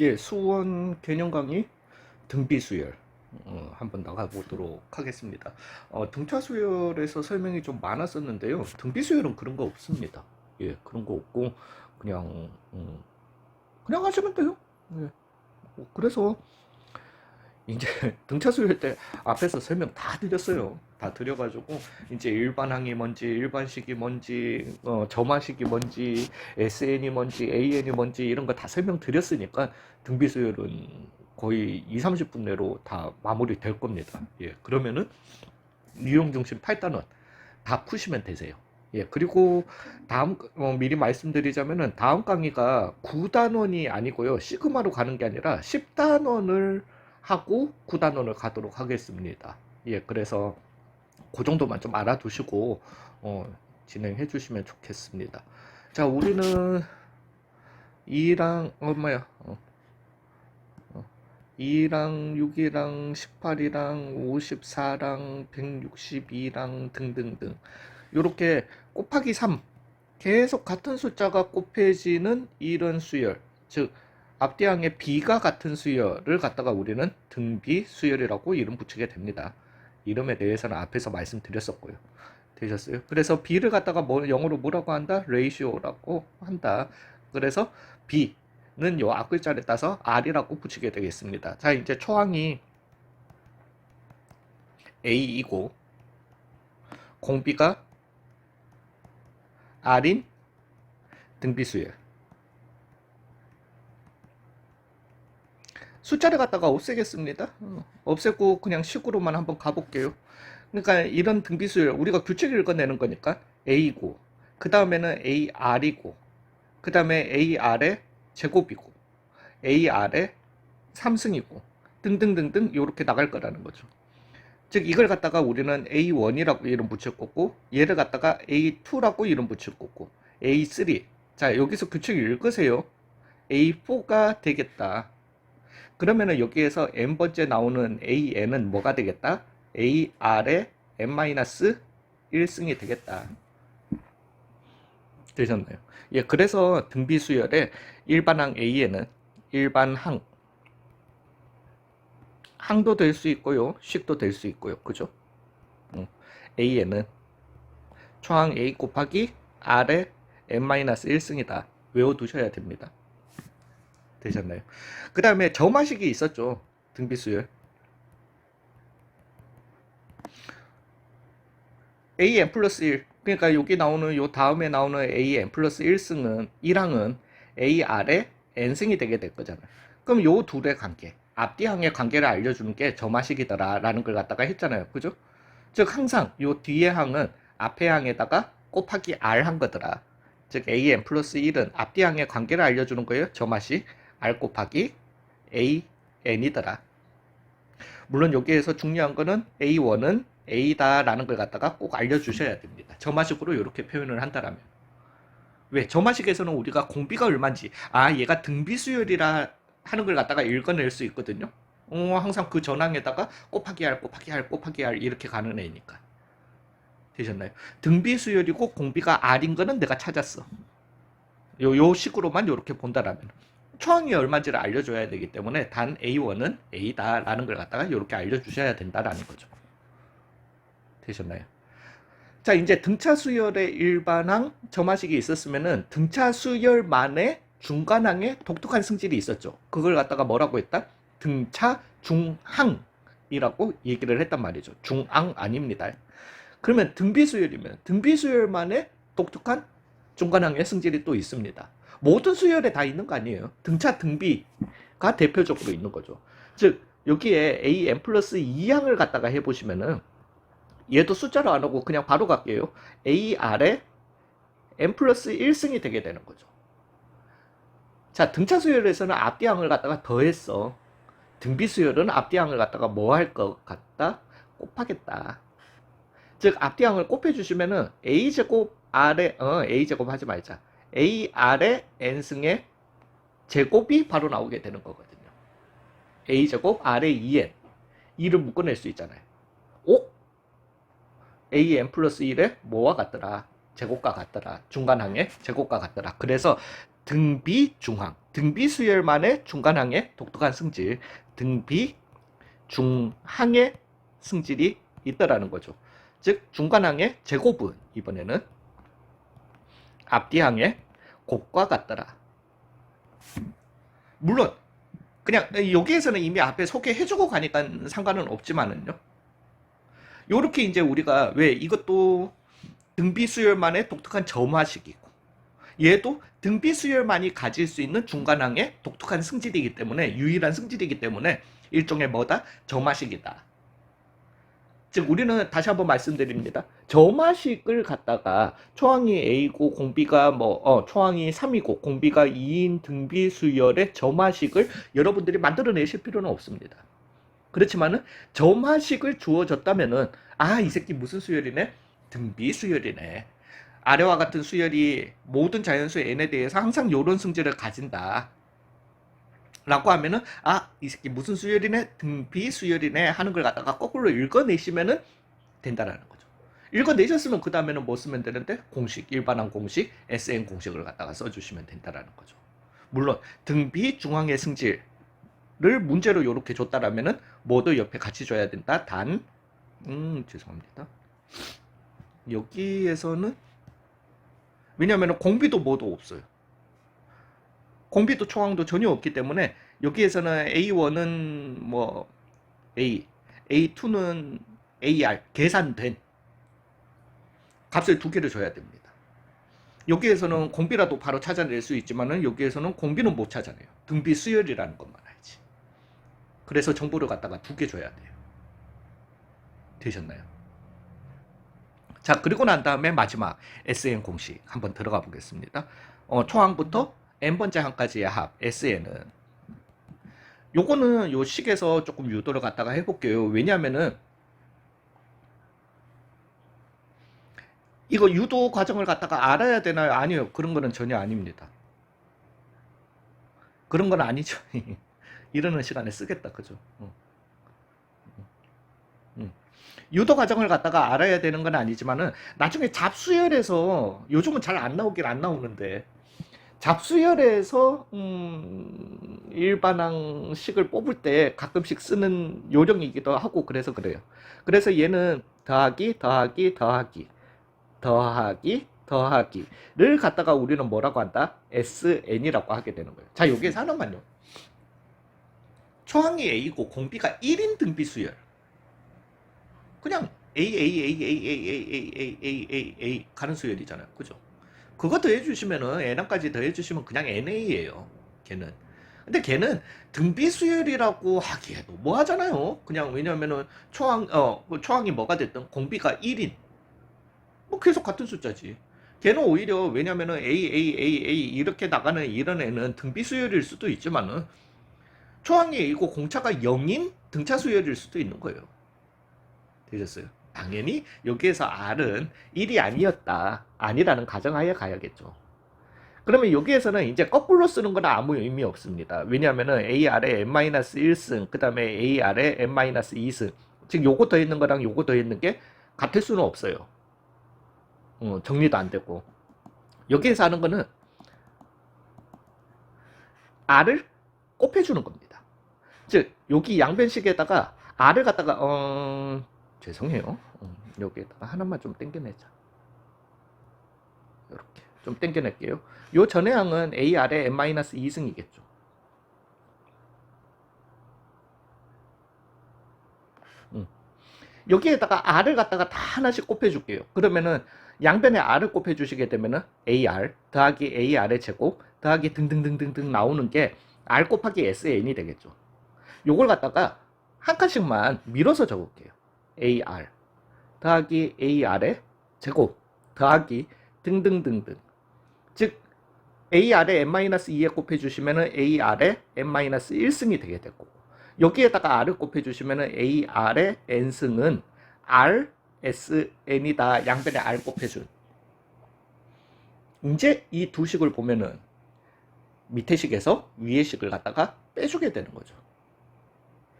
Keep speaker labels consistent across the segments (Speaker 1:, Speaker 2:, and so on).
Speaker 1: 예, 수원 개념 강의 등비 수열 어, 한번 나가보도록 하겠습니다. 어, 등차 수열에서 설명이 좀 많았었는데요. 등비 수열은 그런 거 없습니다. 예, 그런 거 없고 그냥 음, 그냥 하시면 돼요. 예. 어, 그래서 이제 등차 수열 때 앞에서 설명 다 드렸어요. 다 드려가지고 이제 일반항이 뭔지 일반식이 뭔지 어, 점화식이 뭔지 SN이 뭔지 AN이 뭔지 이런 거 다 설명 드렸으니까 등비 수열은 거의 2, 30분 내로 다 마무리 될 겁니다. 예, 그러면은 유형 중심 8단원 다 푸시면 되세요. 예, 그리고 다음 어, 미리 말씀드리자면은 다음 강의가 9단원이 아니고요. 시그마로 가는 게 아니라 10단원을 하고 9단원을 가도록 하겠습니다. 예, 그래서 그 정도만 좀 알아두시고 어, 진행해 주시면 좋겠습니다. 자, 우리는 2랑 얼마야? 어, 어, 2랑 6이랑 18이랑 54랑 162랑 등등등 이렇게 곱하기 3 계속 같은 숫자가 곱해지는 이런 수열 즉 앞뒤항의 비가 같은 수열을 갖다가 우리는 등비 수열이라고 이름 붙이게 됩니다. 이름에 대해서는 앞에서 말씀드렸었고요. 되셨어요? 그래서 B를 갖다가 뭐 영어로 뭐라고 한다? 레이시오라고 한다. 그래서 B는 요 앞글자를 따서 R이라고 붙이게 되겠습니다. 자, 이제 초항이 A이고 공비가 R인 등비수열. 숫자를 갖다가 없애겠습니다. 어, 없애고 그냥 식으로만 한번 가볼게요. 그러니까 이런 등비수열 우리가 규칙을 읽어내는 거니까 A고 그 다음에는 AR이고 그 다음에 AR의 제곱이고 AR의 3승이고 등등등등 이렇게 나갈 거라는 거죠. 즉 이걸 갖다가 우리는 A1이라고 이름 붙일 거고 얘를 갖다가 A2라고 이름 붙일 거고 A3 자 여기서 규칙 읽으세요. A4가 되겠다. 그러면은 여기에서 n번째 나오는 AN은 뭐가 되겠다? AR의 n-1승이 되겠다. 되셨나요? 예, 그래서 등비수열의 일반항 A에는 일반항 항도 될 수 있고요. 식도 될 수 있고요. 그죠? 음, A에는 초항 A 곱하기 R의 n-1승이다. 외워두셔야 됩니다. 되셨나요? 그 다음에 점화식이 있었죠. 등비수열. AN 플러스 1. 그러니까 여기 나오는 요 다음에 나오는 AN 플러스 1승은 1항은 AR의 N승이 되게 될 거잖아요. 그럼 요 둘의 관계, 앞뒤 항의 관계를 알려주는 게 점화식이더라 라는 걸 갖다가 했잖아요. 그죠? 즉 항상 요 뒤에 항은 앞에 항에다가 곱하기 R 한 거더라. 즉 AN 플러스 1은 앞뒤 항의 관계를 알려주는 거예요. 점화식. R 곱하기 AN이더라. 물론 여기에서 중요한 거는 A1은 A다라는 걸 갖다가 꼭 알려주셔야 됩니다. 점화식으로 이렇게 표현을 한다라면. 왜? 점화식에서는 우리가 공비가 얼마인지, 아, 얘가 등비수열이라 하는 걸 갖다가 읽어낼 수 있거든요. 어, 항상 그 전항에다가 곱하기 R, 곱하기 R, 곱하기 R 이렇게 가는 애니까. 되셨나요? 등비수열이고 공비가 R인 거는 내가 찾았어. 요, 요 식으로만 이렇게 본다라면. 초항이 얼마인지를 알려줘야 되기 때문에 단 A1은 A다라는 걸 갖다가 이렇게 알려주셔야 된다라는 거죠. 되셨나요? 자, 이제 등차 수열의 일반항 점화식이 있었으면은 등차 수열만의 중간항에 독특한 승질이 있었죠. 그걸 갖다가 뭐라고 했다? 등차 중항이라고 얘기를 했단 말이죠. 중항 아닙니다. 그러면 등비 수열이면 등비 수열만의 독특한 중간항의 승질이 또 있습니다. 모든 수열에 다 있는 거 아니에요. 등차 등비가 대표적으로 있는 거죠. 즉 여기에 AN 플러스 2항을 갖다가 해보시면은 얘도 숫자로 안 하고 그냥 바로 갈게요. AR에 N 플러스 1승이 되게 되는 거죠. 자, 등차 수열에서는 앞뒤 항을 갖다가 더했어. 등비 수열은 앞뒤 항을 갖다가 뭐 할 것 같다? 곱하겠다. 즉, 앞뒤 항을 곱해주시면은 A제곱 R에, 어, A제곱 하지 말자. AR의 N승의 제곱이 바로 나오게 되는 거거든요. A제곱 R의 2N. 2를 묶어낼 수 있잖아요. 오? AN 플러스 1의 뭐와 같더라? 제곱과 같더라. 중간항의 제곱과 같더라. 그래서 등비 중항, 등비 수열만의 중간항의 독특한 승질, 등비 중항의 승질이 있다라는 거죠. 즉 중간항의 제곱은 이번에는 앞뒤항의 곱과 같더라. 물론 그냥 여기에서는 이미 앞에 소개해주고 가니까 상관은 없지만은요. 요렇게 이제 우리가 왜 이것도 등비 수열만의 독특한 점화식이고 얘도 등비 수열만이 가질 수 있는 중간항의 독특한 승질이기 때문에 유일한 승질이기 때문에 일종의 뭐다 점화식이다. 즉 우리는 다시 한번 말씀드립니다. 점화식을 갖다가 초항이 A고 공비가 뭐 어, 초항이 3이고 공비가 2인 등비 수열의 점화식을 여러분들이 만들어내실 필요는 없습니다. 그렇지만은 점화식을 주어졌다면은 아 이 새끼 무슨 수열이네? 등비 수열이네. 아래와 같은 수열이 모든 자연수 n에 대해서 항상 요런 승질을 가진다. 라고 하면은 아 이 새끼 무슨 수열이네 등비 수열이네 하는 걸 갖다가 거꾸로 읽어내시면은 된다라는 거죠. 읽어내셨으면 그 다음에는 뭐 쓰면 되는데 공식 일반항 공식 SN 공식을 갖다가 써주시면 된다라는 거죠. 물론 등비 중앙의 승질을 문제로 이렇게 줬다라면은 뭐도 옆에 같이 줘야 된다. 단 음 죄송합니다. 여기에서는 왜냐하면 공비도 뭐도 없어요. 공비도 초항도 전혀 없기 때문에 여기에서는 A1은 뭐 A, A2는 AR 계산된 값을 두 개를 줘야 됩니다. 여기에서는 공비라도 바로 찾아낼 수 있지만은 여기에서는 공비는 못 찾아내요. 등비 수열이라는 것만 알지. 그래서 정보를 갖다가 두 개 줘야 돼요. 되셨나요? 자 그리고 난 다음에 마지막 SN 공식 한번 들어가 보겠습니다. 어, 초항부터 n번째 항까지의 합 SN은 요거는 요 식에서 조금 유도를 갖다가 해볼게요. 왜냐하면은 이거 유도 과정을 갖다가 알아야 되나요? 아니요. 그런 거는 전혀 아닙니다. 그런 건 아니죠. 이러는 시간에 쓰겠다. 그죠? 어. 음. 유도 과정을 갖다가 알아야 되는 건 아니지만은 나중에 잡수열에서 요즘은 잘 안 나오긴 안 나오는데 잡수열에서 음, 일반항식을 뽑을 때 가끔씩 쓰는 요령이기도 하고 그래서 그래요. 그래서 얘는 더하기 더하기 더하기 더하기 더하기를 갖다가 우리는 뭐라고 한다? SN이라고 하게 되는 거예요. 자, 여기에서 하나만요. 초항이 A고 공비가 1인 등비 수열. 그냥 A A A A A A A A A A 가는 수열이잖아요. 그죠? 그거 더해주시면은 N항까지 더해주시면 그냥 NA예요. 걔는. 근데 걔는 등비 수열이라고 하기에도 뭐 하잖아요. 그냥 왜냐면은 초항 어 초항이 뭐가 됐든 공비가 1인. 뭐 계속 같은 숫자지. 걔는 오히려 왜냐면은 A A A A 이렇게 나가는 이런 애는 등비 수열일 수도 있지만은 초항이 A고 공차가 0인 등차 수열일 수도 있는 거예요. 되셨어요? 당연히 여기에서 R은 1이 아니었다. 아니라는 가정하에 가야겠죠. 그러면 여기에서는 이제 거꾸로 쓰는 건 아무 의미 없습니다. 왜냐하면은 AR에 n-1승, 그 다음에 AR에 n-2승. 즉, 요거 더 있는 거랑 요거 더 있는 게 같을 수는 없어요. 어, 정리도 안 되고. 여기에서 하는 거는 R을 곱해주는 겁니다. 즉, 여기 양변식에다가 R을 갖다가, 어, 죄송해요. 음, 여기에다가 하나만 좀 땡겨내자. 이렇게 좀 땡겨낼게요. 요 전해항은 AR의 n-2승이겠죠. 음. 여기에다가 R을 갖다가 다 하나씩 곱해줄게요. 그러면은 양변에 R을 곱해주시게 되면은 AR 더하기 AR의 제곱 더하기 등등등등등 나오는 게 R 곱하기 SN이 되겠죠. 요걸 갖다가 한 칸씩만 밀어서 적을게요. AR 더하기 AR의 제곱. 더하기 등등등등. 즉 AR에 n-2에 곱해주시면 AR에 n-1승이 되게 되고 여기에다가 R을 곱해주시면 AR의 n승은 R, SN이다. 양변에 R 곱해준. 이제 이 두 식을 보면은 밑에 식에서 위에 식을 갖다가 빼주게 되는 거죠.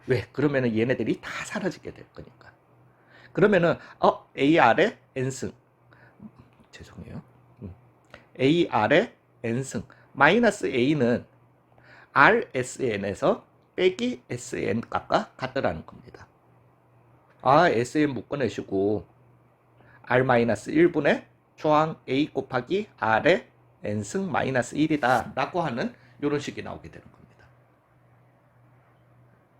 Speaker 1: 왜? 그러면은 얘네들이 다 사라지게 될 거니까 그러면은 어 AR의 n승 죄송해요. 음. AR의 n승 마이너스 A는 RSN에서 빼기 SN 값과 같더라는 겁니다. 아, SN 묶어내시고 R-1분의 초항 A 곱하기 R의 N승 마이너스 1이다 라고 하는 이런 식이 나오게 되는 겁니다.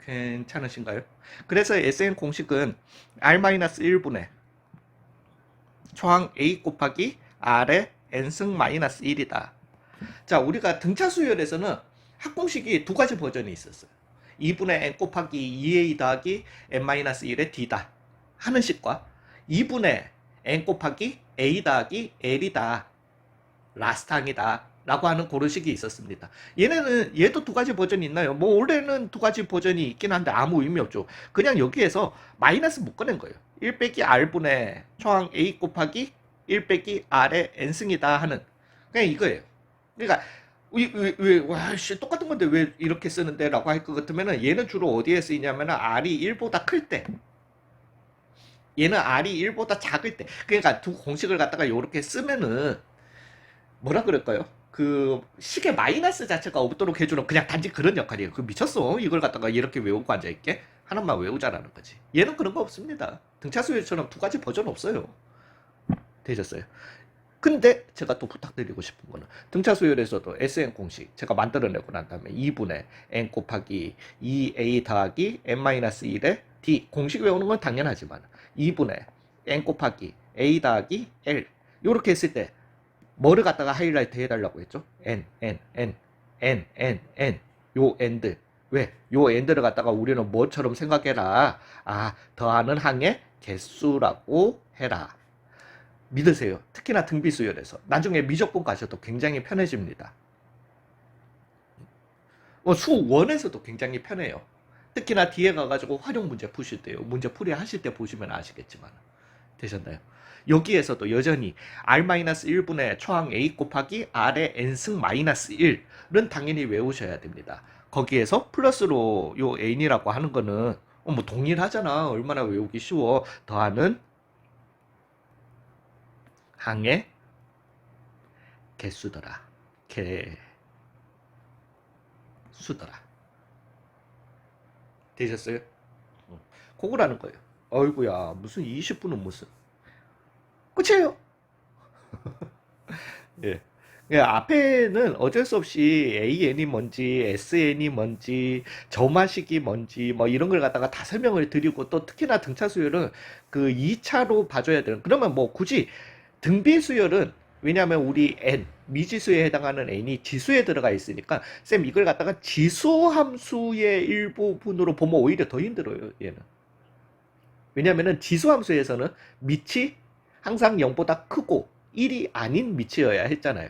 Speaker 1: 괜찮으신가요? 그래서 SN 공식은 R-1분의 초항 A 곱하기 R의 N승 마이너스 1이다. 자, 우리가 등차 수열에서는 합공식이 두 가지 버전이 있었어요. 2분의 n 곱하기 2a 더하기 n-1의 d다 하는 식과 2분의 n 곱하기 a 더하기 l이다 라스탕이다 라고 하는 그런 식이 있었습니다. 얘네는 얘도 두 가지 버전이 있나요? 뭐 원래는 두 가지 버전이 있긴 한데 아무 의미 없죠. 그냥 여기에서 마이너스 묶어낸 거예요. 1 빼기 r분의 초항 a 곱하기 1 빼기 r의 n승이다 하는 그냥 이거예요. 그러니까 왜, 왜, 왜, 와, 씨, 똑같은 건데 왜 이렇게 쓰는데? 라고 할 것 같으면은 얘는 주로 어디에 쓰이냐면은 R이 1보다 클 때. 얘는 R이 1보다 작을 때. 그러니까 두 공식을 갖다가 이렇게 쓰면은 뭐라 그럴까요? 그 식의 마이너스 자체가 없도록 해주는 그냥 단지 그런 역할이에요. 그 미쳤어. 이걸 갖다가 이렇게 외우고 앉아 있게 하나만 외우자라는 거지. 얘는 그런 거 없습니다. 등차수열처럼 두 가지 버전 없어요. 되셨어요? 근데 제가 또 부탁드리고 싶은 거는 등차 수열에서도 SN 공식 제가 만들어내고 난 다음에 2분의 n 곱하기 2a 더하기 n-1의 d 공식 외우는 건 당연하지만 2분의 n 곱하기 a 더하기 l 요렇게 했을 때 뭐를 갖다가 하이라이트 해달라고 했죠? n n n n n n 요 엔드 왜? 요 엔드를 갖다가 우리는 뭐처럼 생각해라 아 더하는 항의 개수라고 해라 믿으세요. 특히나 등비수열에서 나중에 미적분 가셔도 굉장히 편해집니다. 뭐 수원에서도 굉장히 편해요. 특히나 뒤에 가가지고 활용 문제 푸실 때요. 문제 풀이 하실 때 보시면 아시겠지만 되셨나요? 여기에서도 여전히 R-1분의 초항 A 곱하기 R의 N승 마이너스 1은 당연히 외우셔야 됩니다. 거기에서 플러스로 요 N이라고 하는 거는 어, 뭐 동일하잖아. 얼마나 외우기 쉬워. 더하는 항의 개수더라. 개수더라. 되셨어요? 어. 그거라는 거예요. 어이구야 무슨 20분은 무슨 끝이에요. 예. 예, 앞에는 어쩔 수 없이 AN이 뭔지, SN이 뭔지, 점화식이 뭔지, 뭐 이런 걸 갖다가 다 설명을 드리고 또 특히나 등차 수열은 그 2차로 봐줘야 되는, 그러면 뭐 굳이 등비 수열은 왜냐하면 우리 n 미지수에 해당하는 n이 지수에 들어가 있으니까 쌤 이걸 갖다가 지수 함수의 일부분으로 보면 오히려 더 힘들어요 얘는 왜냐하면 지수 함수에서는 밑이 항상 0보다 크고 1이 아닌 밑이어야 했잖아요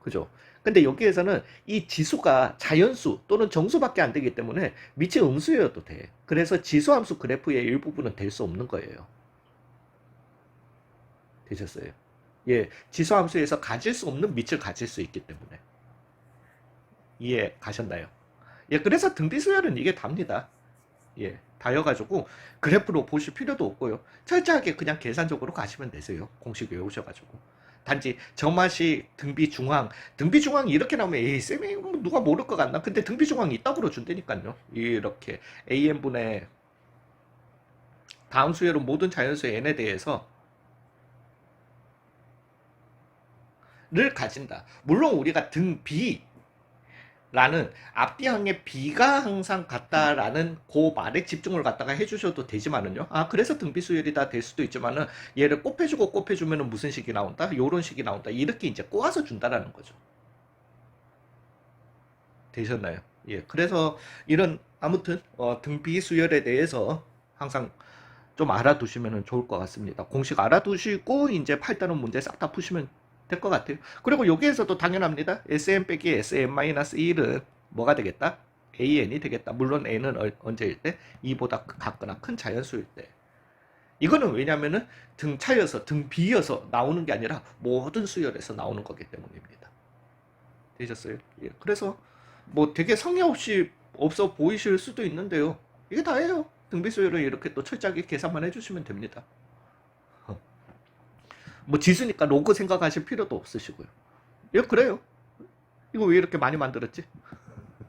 Speaker 1: 그죠 근데 여기에서는 이 지수가 자연수 또는 정수밖에 안 되기 때문에 밑이 음수여도 돼 그래서 지수 함수 그래프의 일부분은 될 수 없는 거예요 되셨어요. 예, 지수함수에서 가질 수 없는 밑을 가질 수 있기 때문에 이해 가셨나요? 예, 그래서 등비수열은 이게 답니다. 예, 다여가지고 그래프로 보실 필요도 없고요. 철저하게 그냥 계산적으로 가시면 되세요. 공식 외우셔가지고. 단지 점화식 등비 중앙 등비 중앙이 이렇게 나오면 에이 쌤이 뭐 누가 모를 것 같나 근데 등비 중앙이 있다고 준다니까요 이렇게 an분의 다음 수열은 모든 자연수 n에 대해서 를 가진다. 물론 우리가 등 B 라는 앞뒤항의 B가 항상 같다라는 그 말에 집중을 갖다가 해주셔도 되지만은요. 아 그래서 등비 수열이다 될 수도 있지만은 얘를 곱해주고 곱해주면은 무슨 식이 나온다? 요런 식이 나온다. 이렇게 이제 꼬아서 준다라는 거죠. 되셨나요? 예. 그래서 이런 아무튼 어, 등비 수열에 대해서 항상 좀 알아두시면 좋을 것 같습니다. 공식 알아두시고 이제 8단원 문제 싹 다 푸시면 될 것 같아요. 그리고 여기에서도 당연합니다. SM 빼기 SM-1은 뭐가 되겠다? AN이 되겠다. 물론 N은 어, 언제일 때? 2보다 같거나 큰 자연수일 때. 이거는 왜냐면은 등 차여서 등 비여서 나오는 게 아니라 모든 수열에서 나오는 거기 때문입니다. 되셨어요? 예. 그래서 뭐 되게 성의 없이 없어 보이실 수도 있는데요. 이게 다예요. 등비 수열을 이렇게 또 철저하게 계산만 해주시면 됩니다. 뭐 지수니까 로그 생각하실 필요도 없으시고요. 예, 그래요. 이거 왜 이렇게 많이 만들었지?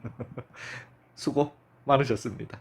Speaker 1: 수고 많으셨습니다.